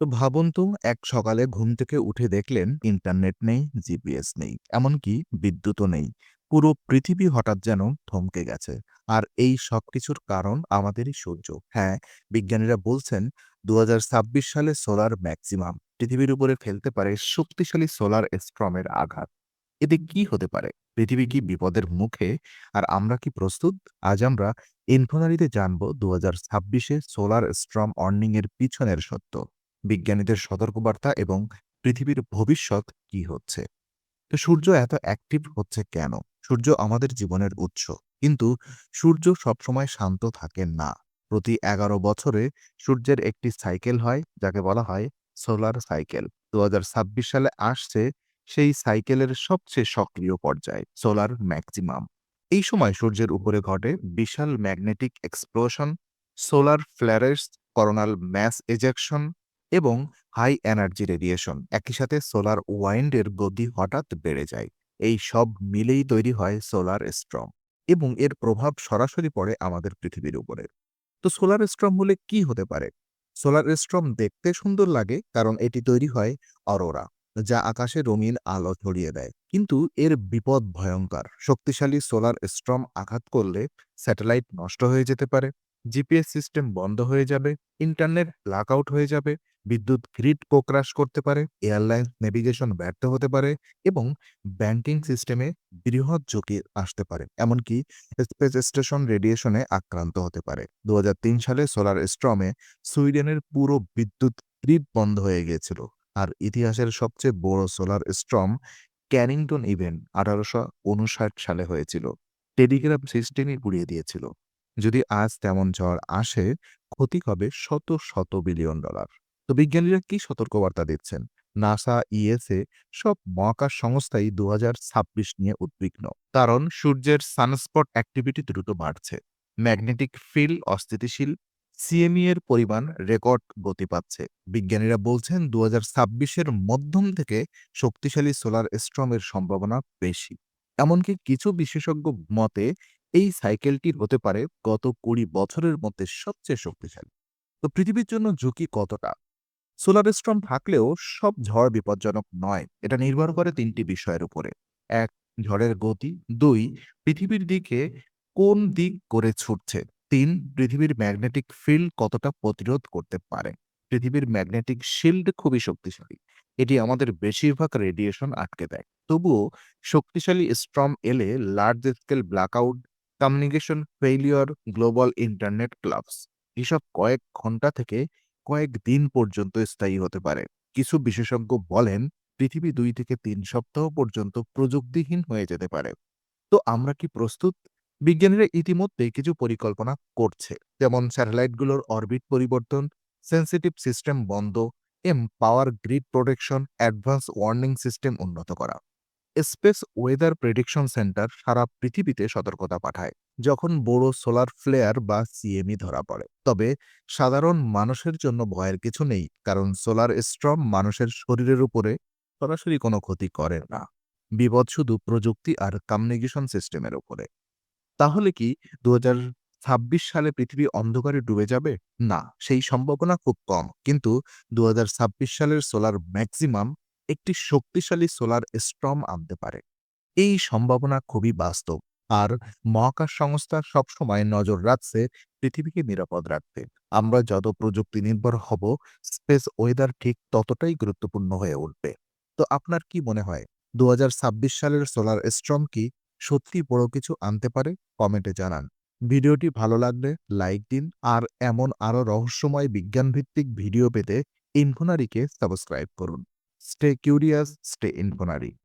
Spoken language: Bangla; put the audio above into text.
তো ভাবুন তো, এক সকালে ঘুম থেকে উঠে দেখলেন ইন্টারনেট নেই, জিপিএস নেই, এমনকি বিদ্যুৎও নেই। পুরো পৃথিবী হঠাৎ যেন থমকে গেছে। আর এই সব কিছুর কারণ আমাদেরই সূর্য হ্যাঁ বিজ্ঞানীরা বলছেন, দুহাজার ছাব্বিশ সালে সোলার ম্যাক্সিমাম পৃথিবীর উপরে ফেলতে পারে শক্তিশালী সোলার স্ট্রমের আঘাত। এতে কি হতে পারে? পৃথিবী কি বিপদের মুখে? আর আমরা কি প্রস্তুত? আজ আমরা ইনফোনারিতে জানব দু হাজার ছাব্বিশে সোলার স্ট্রম অর্নিং এর পিছনের সত্য। বিজ্ঞানীদের সতর্কবার্তা এবং পৃথিবীর ভবিষ্যৎ কি হচ্ছে? তো সূর্য এত অ্যাক্টিভ হচ্ছে কেন? সূর্য আমাদের জীবনের উৎস। কিন্তু সূর্য সবসময় শান্ত থাকে না। প্রতি এগারো বছরে সূর্যের একটি সাইকেল হয়, যাকে বলা হয় সোলার সাইকেল দু সালে আসছে সেই সাইকেলের সবচেয়ে সক্রিয় পর্যায় সোলার ম্যাক্সিমাম এই সময় সূর্যের উপরে ঘটে বিশাল magnetic explosion solar flares coronal mass ejection এবং হাই এনার্জি রেডিয়েশন একই সাথে সোলার ওয়াইন্ডের গতি হঠাৎ বেড়ে যায়। এই সব মিলেই তৈরি হয় সোলার স্ট্রম এবং এর প্রভাব সরাসরি পড়ে আমাদের পৃথিবীর উপরে। তো সোলার স্ট্রম হলে কি হতে পারে? সোলার স্ট্রম দেখতে সুন্দর লাগে কারণ এটি তৈরি হয় অরোরা, যা আকাশে রঙিন আলো ছড়িয়ে দেয়। কিন্তু এর বিপদ ভয়ঙ্কর। শক্তিশালী সোলার স্ট্রম আঘাত করলে স্যাটেলাইট নষ্ট হয়ে যেতে পারে জিপিএস সিস্টেম বন্ধ হয়ে যাবে ইন্টারনেট ব্ল্যাকআউট হয়ে যাবে বিদ্যুৎ গ্রিড কোক্রাশ করতে পারে এয়ারলাইন্স নেভিগেশন ব্যর্থ হতে পারে এবং ব্যাংকিং সিস্টেমে বৃহৎ ঝুঁকি আসতে পারে। এমনকি স্পেস স্টেশন রেডিয়েশনে আক্রান্ত হতে পারে। দুহাজার তিন সালে সোলার স্ট্রমে সুইডেনের পুরো বিদ্যুৎ গ্রিড বন্ধ হয়ে গিয়েছিল। আর ইতিহাসের সবচেয়ে বড় সোলার স্ট্রম ক্যানিংটন ইভেন্ট আঠারোশো উনষাট সালে হয়েছিল। টেলিগ্রাফ সিস্টেমই পুড়িয়ে দিয়েছিল। যদি আজ তেমন ঝড় আসে, ক্ষতি হবে শত শত বিলিয়ন ডলার তো বিজ্ঞানীরা কি সতর্কবার্তা দিচ্ছেন? নাসা, ইএসএ সব মহাকাশ সংস্থাই দুহাজার ছাব্বিশ নিয়ে উদ্বিগ্ন। কারণ সূর্যের সানস্পট অ্যাক্টিভিটি দ্রুত বাড়ছে। ম্যাগনেটিক ফিল্ড অস্থিতিশীল, সিএমই এর পরিমাণ রেকর্ড গতি পাচ্ছে। বিজ্ঞানীরা বলছেন দু এর মধ্যম থেকে শক্তিশালী সোলার স্ট্রমের সম্ভাবনা বেশি। এমনকি কিছু বিশেষজ্ঞ মতে, এই সাইকেলটি হতে পারে গত কুড়ি বছরের মধ্যে সবচেয়ে শক্তিশালী। তো পৃথিবীর জন্য ঝুঁকি কতটা? সোলার স্ট্রম থাকলেও সব ঝড় বিপজ্জনক নয়। এটা নির্ভর করে তিনটি বিষয়ের উপরে। এক, ঝড়ের গতি। দুই, পৃথিবীর দিকে কোন দিক করে ছুটছে। তিন, পৃথিবীর ম্যাগনেটিক ফিল্ড কতটা প্রতিরোধ করতে পারে। পৃথিবীর ম্যাগনেটিক শিল্ড খুবই শক্তিশালী। এটি আমাদের বেশিরভাগ রেডিয়েশন আটকে দেয়। তবুও শক্তিশালী স্ট্রম এলে large scale blackout, communication failure, global internet collapse, এসব কয়েক ঘণ্টা থেকে কয়েক দিন পর্যন্ত স্থায়ী হতে পারে। কিছু বিশেষজ্ঞ বলেন, পৃথিবী দুই থেকে তিন সপ্তাহ পর্যন্ত প্রযুক্তিহীন হয়ে যেতে পারে। তো আমরা কি প্রস্তুত? বিজ্ঞানীরা ইতিমধ্যে কিছু পরিকল্পনা করছে, যেমন স্যাটেলাইটগুলোর অরবিট পরিবর্তন, সেন্সিটিভ সিস্টেম বন্ধ, M power grid protection advance warning system উন্নত করা। স্পেস ওয়েদার প্রেডিকশন সেন্টার সারা পৃথিবীতে সতর্কতা পাঠায়, যখন বড় সোলার ফ্লেয়ার বা সিএমই ধরা পড়ে। তবে সাধারণ মানুষের জন্য ভয়ের কিছু নেই, কারণ সোলার স্ট্রম মানুষের শরীরের উপরে সরাসরি কোনো ক্ষতি করে না। বিপদ শুধু প্রযুক্তি আর কমিউনিকেশন সিস্টেমের উপরে। তাহলে কি দু ছাব্বিশ সালে পৃথিবী অন্ধকারে ডুবে যাবে? না, সেই সম্ভাবনা খুব কম। কিন্তু দু হাজার ছাব্বিশ সালের সোলার ম্যাক্সিমাম একটি শক্তিশালী সোলার স্ট্রম আনতে পারে। এই সম্ভাবনা খুবই বাস্তব। আর মহাকাশ সংস্থা সবসময় নজর রাখছে পৃথিবীকে নিরাপদ রাখতে। আমরা যত প্রযুক্তি নির্ভর হব, স্পেস ওয়েদার ঠিক ততটাই গুরুত্বপূর্ণ হয়ে উঠবে। তো আপনার কি মনে হয় দু হাজার ছাব্বিশ সালের সোলার স্ট্রম কি সত্যি বড় কিছু আনতে পারে? কমেন্টে জানান। ভিডিওটি ভালো লাগলে লাইক দিন আর এমন আরও রহস্যময় বিজ্ঞানভিত্তিক ভিডিও পেতে ইনফোনারিকে সাবস্ক্রাইব করুন। Stay curious, stay infonary.